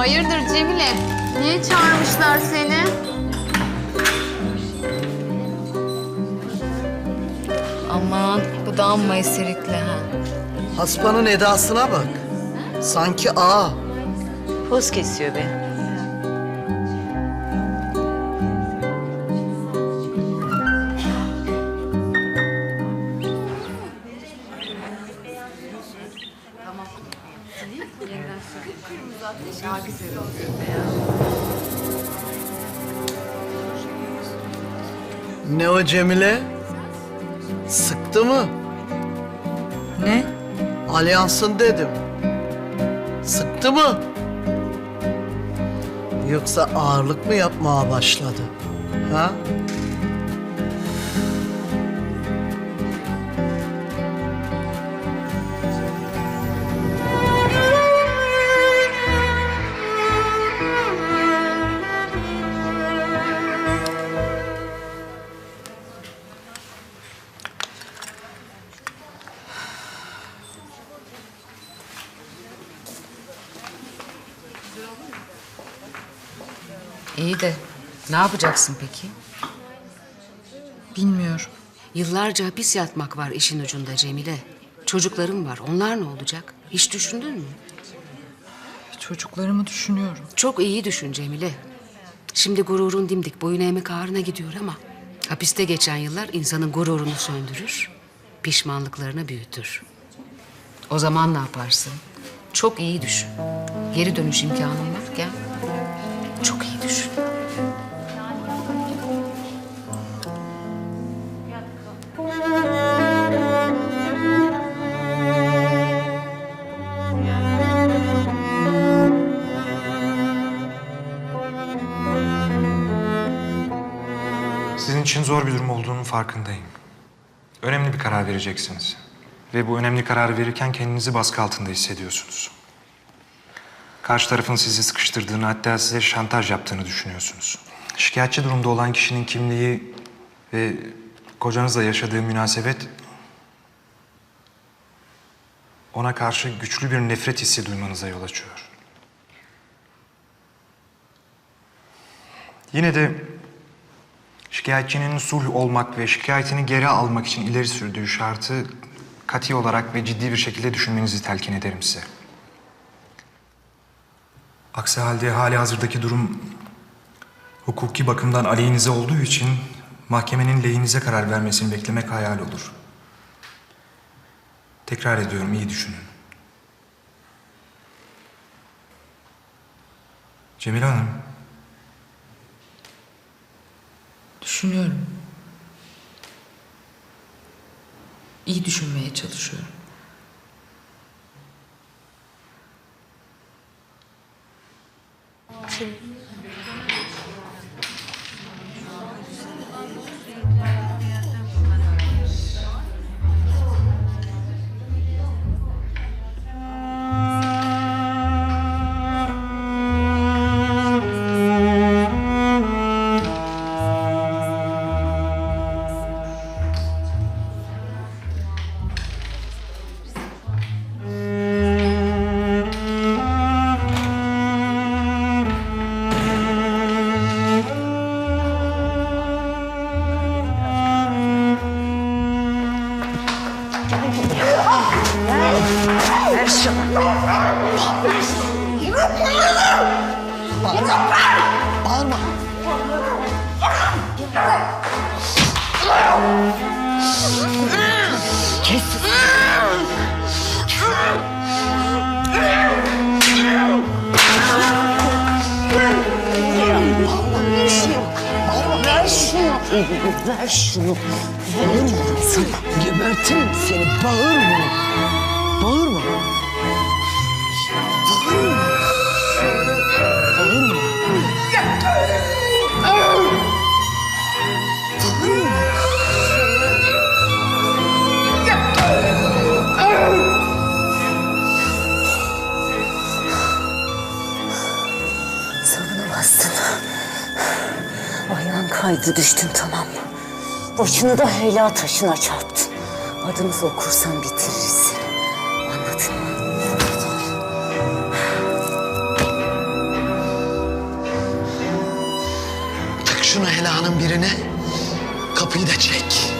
Hayırdır Cemile? Niye çağırmışlar seni? Aman bu da amma eserikli ha. Hasbanın edasına bak. Sanki ağa. Poz kesiyor be. Ne o Cemile? Sıktı mı? Ne? Alyansın dedim. Sıktı mı? Yoksa ağırlık mı yapmaya başladı? Ha? İyi de ne yapacaksın peki? Bilmiyorum. Yıllarca hapis yatmak var işin ucunda Cemile. Çocuklarım var. Onlar ne olacak? Hiç düşündün mü? Çocuklarımı düşünüyorum. Çok iyi düşün Cemile. Şimdi gururun dimdik boyun eğmek ağrına gidiyor ama... ...hapiste geçen yıllar insanın gururunu söndürür... ...pişmanlıklarını büyütür. O zaman ne yaparsın? Çok iyi düşün. Geri dönüş imkanın varken... zor bir durum olduğunun farkındayım. Önemli bir karar vereceksiniz. Ve bu önemli kararı verirken kendinizi baskı altında hissediyorsunuz. Karşı tarafın sizi sıkıştırdığını hatta size şantaj yaptığını düşünüyorsunuz. Şikayetçi durumda olan kişinin kimliği ve kocanızla yaşadığı münasebet ona karşı güçlü bir nefret hissi duymanıza yol açıyor. Yine de Şikayetçinin sulh olmak ve şikayetini geri almak için ileri sürdüğü şartı kati olarak ve ciddi bir şekilde düşünmenizi telkin ederim size. Aksi halde hali hazırdaki durum hukuki bakımdan aleyhinize olduğu için mahkemenin lehinize karar vermesini beklemek hayal olur. Tekrar ediyorum iyi düşünün. Cemile Hanım, Düşünüyorum. İyi düşünmeye çalışıyorum. Bağırma. Ver şunu. Bağırma sana. Gebertirim seni. Bağırma. Bağırma. haydi düştün tamam mı? Başını da hela taşına çarptın. Adımızı okursan bitiririz. seni. Anladın mı? Tak şunu helanın birine. Kapıyı da çek.